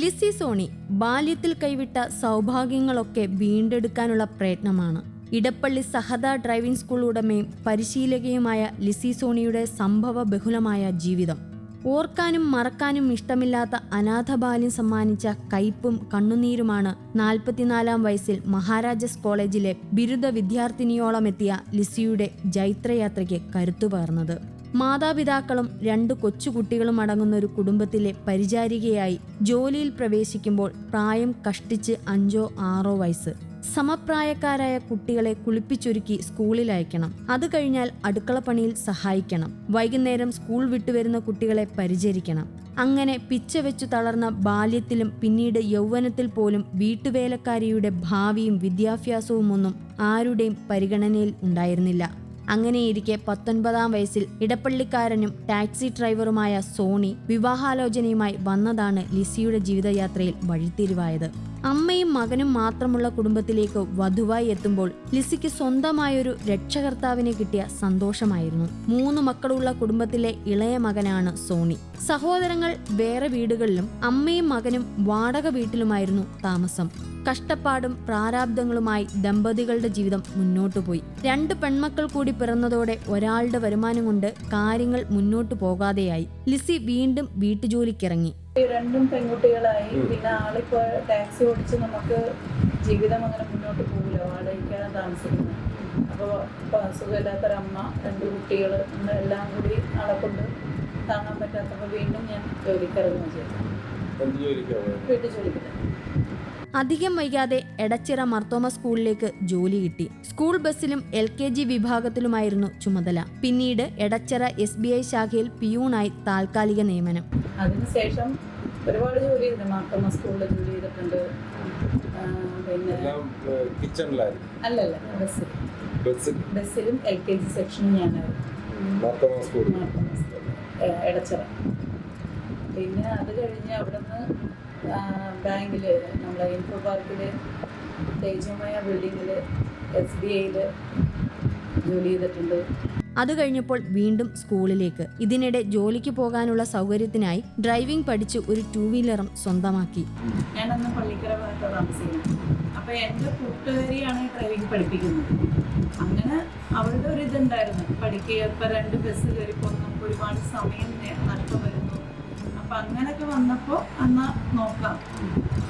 ലിസി സോണി ബാല്യത്തിൽ കൈവിട്ട സൗഭാഗ്യങ്ങളൊക്കെ വീണ്ടെടുക്കാനുള്ള പ്രയത്നമാണ്. ഇടപ്പള്ളി സഹദ ഡ്രൈവിംഗ് സ്കൂൾ ഉടമയും പരിശീലകയുമായ ലിസി സോണിയുടെ സംഭവ ബഹുലമായ ജീവിതം. ഓർക്കാനും മറക്കാനും ഇഷ്ടമില്ലാത്ത അനാഥ ബാല്യം സമ്മാനിച്ച കയ്പും കണ്ണുനീരുമാണ് നാൽപ്പത്തിനാലാം വയസ്സിൽ മഹാരാജസ് കോളേജിലെ ബിരുദ വിദ്യാർത്ഥിനിയോളം എത്തിയ ലിസിയുടെ ജൈത്രയാത്രയ്ക്ക് കരുത്തു പകർന്നത് മാതാപിതാക്കളും രണ്ട് കൊച്ചുകുട്ടികളും അടങ്ങുന്ന ഒരു കുടുംബത്തിലെ പരിചാരികയായി ജോലിയിൽ പ്രവേശിക്കുമ്പോൾ പ്രായം കഷ്ടിച്ച് അഞ്ചോ ആറോ വയസ്സ്. സമപ്രായക്കാരായ കുട്ടികളെ കുളിപ്പിച്ചൊരുക്കി സ്കൂളിൽ അയക്കണം. അത് കഴിഞ്ഞാൽ അടുക്കളപ്പണിയിൽ സഹായിക്കണം. വൈകുന്നേരം സ്കൂൾ വിട്ടുവരുന്ന കുട്ടികളെ പരിചരിക്കണം. അങ്ങനെ പിച്ച വെച്ചു തളർന്ന ബാല്യത്തിലും പിന്നീട് യൗവനത്തിൽ പോലും വീട്ടുവേലക്കാരിയുടെ ഭാവിയും വിദ്യാഭ്യാസവും ഒന്നും ആരുടെയും പരിഗണനയിൽ ഉണ്ടായിരുന്നില്ല. അങ്ങനെയിരിക്കെ പത്തൊൻപതാം വയസ്സിൽ ഇടപ്പള്ളിക്കാരനും ടാക്സി ഡ്രൈവറുമായ സോണി വിവാഹാലോചനയുമായി വന്നതാണ് ലിസിയുടെ ജീവിതയാത്രയിൽ വഴിത്തിരിവായത്. അമ്മയും മകനും മാത്രമുള്ള കുടുംബത്തിലേക്ക് വധുവായി എത്തുമ്പോൾ ലിസിക്ക് സ്വന്തമായൊരു രക്ഷകർത്താവിനെ കിട്ടിയ സന്തോഷമായിരുന്നു. മൂന്ന് മക്കളുള്ള കുടുംബത്തിലെ ഇളയ മകനാണ് സോണി. സഹോദരങ്ങൾ വേറെ വീടുകളിലും അമ്മയും മകനും വാടക വീട്ടിലുമായിരുന്നു താമസം. കഷ്ടപ്പാടും പ്രാരാബ്ദങ്ങളുമായി ദമ്പതികളുടെ ജീവിതം മുന്നോട്ടു പോയി. രണ്ട് പെൺമക്കൾ കൂടി പിറന്നതോടെ ഒരാളുടെ വരുമാനം കൊണ്ട് കാര്യങ്ങൾ മുന്നോട്ടു പോകാതെയായി. ലിസി വീണ്ടും വീട്ടുജോലിക്കിറങ്ങി. രണ്ടും പെൺകുട്ടികളായി. പിന്നെ ആളിപ്പോ ടാക്സി ഓടിച്ച് നമുക്ക് ജീവിതം അങ്ങനെ മുന്നോട്ട് പോകില്ല. വാടകയ്ക്കാണ് താമസിക്കുന്നത്. അപ്പോൾ സുഖമില്ലാത്തൊരമ്മ രണ്ട് കുട്ടികൾ എല്ലാം കൂടി ആളെ കൊണ്ട് താങ്ങാൻ പറ്റാത്തപ്പോൾ വീണ്ടും ഞാൻ ജോലിക്കിറങ്ങുകയും ചെയ്തു. വീട്ടു ജോലിക്ക് അധികം വൈകാതെ എടച്ചിറ മർത്തോമ സ്കൂളിലേക്ക് ജോലി കിട്ടി. സ്കൂൾ ബസ്സിലും എൽ കെ ജി വിഭാഗത്തിലുമായിരുന്നു ചുമതല. പിന്നീട് എടച്ചിറ എസ് ബി ഐ ശാഖയിൽ പിയൂണായി താൽക്കാലിക നിയമനം. അതിനുശേഷം ഒരുപാട് ജോലി ചെയ്തിട്ടുണ്ട്. മാർക്കമ്മ സ്കൂളിൽ ജോലി ചെയ്തിട്ടുണ്ട്. പിന്നെ എല്ലാം കിച്ചണിലായിരുന്നു. അല്ലല്ല ബസ്സിൽ. ബസ്സിൽ. ബസ്സിലും എൽ കെ ജി സെക്ഷനും ഞാനായിരുന്നു. മാർത്തോമ സ്കൂളിൽ. മാർത്തോമ എടച്ചിറ. പിന്നെ അത് കഴിഞ്ഞ് അവിടുന്ന് ബാങ്കിൽ നമ്മളെ ഇൻഫോ പാർക്കിൽ തേജമായ ബിൽഡിങ്ങിൽ എസ് ബി ഐയിൽ ജോലി ചെയ്തിട്ടുണ്ട്. അത് കഴിഞ്ഞപ്പോൾ വീണ്ടും സ്കൂളിലേക്ക്. ഇതിനിടെ ജോലിക്ക് പോകാനുള്ള സൗകര്യത്തിനായി ഡ്രൈവിംഗ് പഠിച്ച് ഒരു ടൂ വീലറും സ്വന്തമാക്കി. ഞാനന്ന് പള്ളിക്കര ഭാഗത്ത് താമസിക്കുന്നത്. അപ്പോൾ എന്റെ കൂട്ടുകാരിയാണ് ഡ്രൈവിംഗ് പഠിപ്പിക്കുന്നത്. അങ്ങനെ അവളുടെ ഒരു ഇതുണ്ടായിരുന്നു. പഠിക്കുക ഇപ്പം രണ്ട് ബസ് കയറിപ്പോൾ നമുക്ക് ഒരുപാട് സമയം നഷ്ടം അപ്പം അങ്ങനെയൊക്കെ വന്നപ്പോൾ എന്നാൽ നോക്കാം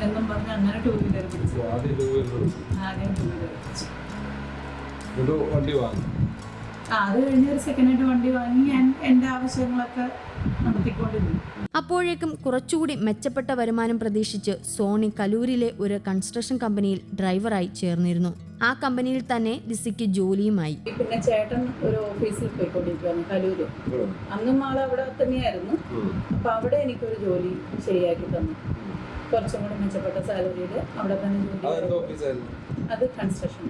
എന്നും പറഞ്ഞ് അങ്ങനെ ടൂ വീലർ പിടിച്ചു. ആദ്യം ടൂ വീലർ പിടിച്ചു. വണ്ടി വാങ്ങി? ആ അത് കഴിഞ്ഞ് ഒരു സെക്കൻഡ് ഹാൻഡ് വണ്ടി വാങ്ങി. ഞാൻ എന്റെ ആവശ്യങ്ങളൊക്കെ നടത്തിക്കൊണ്ടിരുന്നു. അപ്പോഴേക്കും കുറച്ചുകൂടി മെച്ചപ്പെട്ട വരുമാനം പ്രതീക്ഷിച്ച് സോണി കലൂരിലെ ഒരു കൺസ്ട്രക്ഷൻ കമ്പനിയിൽ ഡ്രൈവറായി ചേർന്നിരുന്നു. ആ കമ്പനിയിൽ തന്നെ ലിസിക്ക് ജോലിയുമായി. പിന്നെ ചേട്ടൻ ഒരു ഓഫീസിൽ പോയിക്കൊണ്ടിരിക്കുകയാണ് കലൂര്. അന്നും ആളെ അവിടെ തന്നെയായിരുന്നു. അപ്പൊ അവിടെ എനിക്കൊരു ജോലി ശരിയാക്കി തന്നു. കുറച്ചും കൂടി മെച്ചപ്പെട്ട സാലറിയിൽ അവിടെ തന്നെ ജോലി. അത് കൺസ്ട്രക്ഷൻ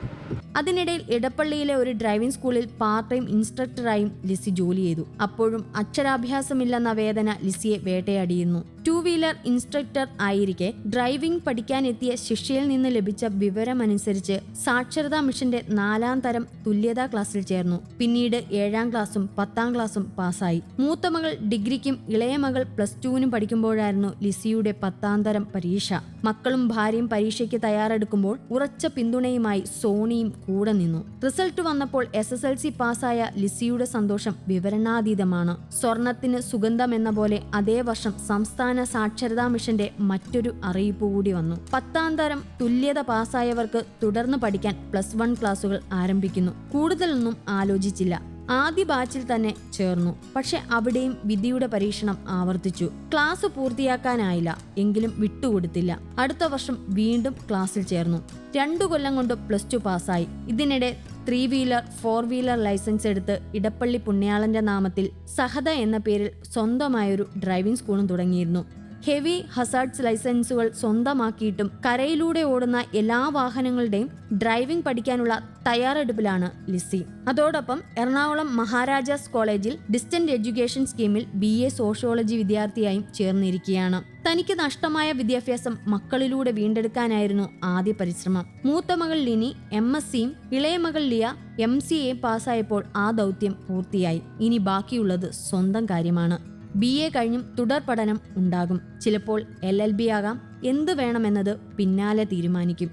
അതിനിടയിൽ ഇടപ്പള്ളിയിലെ ഒരു ഡ്രൈവിംഗ് സ്കൂളിൽ പാർട്ട് ടൈം ഇൻസ്ട്രക്ടറായും ലിസി ജോലി ചെയ്തു. അപ്പോഴും അക്ഷരാഭ്യാസമില്ലെന്ന വേദന ലിസിയെ വേട്ടയാടിയിരുന്നു. ടു വീലർ ഇൻസ്ട്രക്ടർ ആയിരിക്കെ ഡ്രൈവിംഗ് പഠിക്കാനെത്തിയ ശിഷ്യയിൽ നിന്ന് ലഭിച്ച വിവരമനുസരിച്ച് സാക്ഷരതാ മിഷന്റെ നാലാം തരം തുല്യതാ ക്ലാസ്സിൽ ചേർന്നു. പിന്നീട് ഏഴാം ക്ലാസ്സും പത്താം ക്ലാസ്സും പാസ്സായി. മൂത്ത മകൾ ഡിഗ്രിക്കും ഇളയ മകൾ പ്ലസ് ടുവിനും പഠിക്കുമ്പോഴായിരുന്നു ലിസിയുടെ പത്താം തരം പരീക്ഷ. മക്കളും ഭാര്യയും പരീക്ഷയ്ക്ക് തയ്യാറെടുക്കുമ്പോൾ ഉറച്ച പിന്തുണയുമായി സോണിയും കൂടെ നിന്നു. റിസൾട്ട് വന്നപ്പോൾ എസ് എസ് എൽ സി പാസ്സായ ലിസിയുടെ സന്തോഷം വിവരണാതീതമാണ്. സ്വർണത്തിന് സുഗന്ധം എന്ന പോലെ അതേ വർഷം സംസ്ഥാന സാക്ഷരതാ മിഷന്റെ മറ്റൊരു അറിയിപ്പ് കൂടി വന്നു. പത്താം തരം തുല്യത പാസ്സായവർക്ക് തുടർന്ന് പഠിക്കാൻ പ്ലസ് വൺ ക്ലാസുകൾ ആരംഭിക്കുന്നു. കൂടുതലൊന്നും ആലോചിച്ചില്ല. ആദ്യ ബാച്ചിൽ തന്നെ ചേർന്നു. പക്ഷെ അവിടെയും വിധിയുടെ പരീക്ഷണം ആവർത്തിച്ചു. ക്ലാസ് പൂർത്തിയാക്കാനായില്ല. എങ്കിലും വിട്ടുകൊടുത്തില്ല. അടുത്ത വർഷം വീണ്ടും ക്ലാസ്സിൽ ചേർന്നു. രണ്ടു കൊല്ലം കൊണ്ട് പ്ലസ് ടു പാസ്സായി. ഇതിനിടെ three wheeler four wheeler licence എടുത്ത് ഇടപ്പള്ളി പുണ്യാളന്റെ നാമത്തിൽ സഹദ എന്ന പേരിൽ സ്വന്തമായൊരു ഡ്രൈവിംഗ് സ്കൂളും തുടങ്ങിയിരുന്നു. ഹെവി ഹസാർഡ്സ് ലൈസൻസുകൾ സ്വന്തമാക്കിയിട്ടും കരയിലൂടെ ഓടുന്ന എല്ലാ വാഹനങ്ങളുടെയും ഡ്രൈവിംഗ് പഠിക്കാനുള്ള തയ്യാറെടുപ്പിലാണ് ലിസി. അതോടൊപ്പം എറണാകുളം മഹാരാജാസ് കോളേജിൽ ഡിസ്റ്റന്റ് എഡ്യൂക്കേഷൻ സ്കീമിൽ ബി എ സോഷ്യോളജി വിദ്യാർത്ഥിയായും ചേർന്നിരിക്കുകയാണ്. തനിക്ക് നഷ്ടമായ വിദ്യാഭ്യാസം മക്കളിലൂടെ വീണ്ടെടുക്കാനായിരുന്നു ആദ്യ പരിശ്രമം. മൂത്ത മകൾ ലിനി എം എസ് സിയും ഇളയ മകൾ ലിയ എം സി എ പാസ്സായപ്പോൾ ആ ദൗത്യം പൂർത്തിയായി. ഇനി ബാക്കിയുള്ളത് സ്വന്തം കാര്യമാണ്. ബി എ കഴിഞ്ഞും തുടർ പഠനം ഉണ്ടാകും. ചിലപ്പോൾ എൽ എൽ ബി ആകാം. എന്ത് വേണമെന്നത് പിന്നാലെ തീരുമാനിക്കും.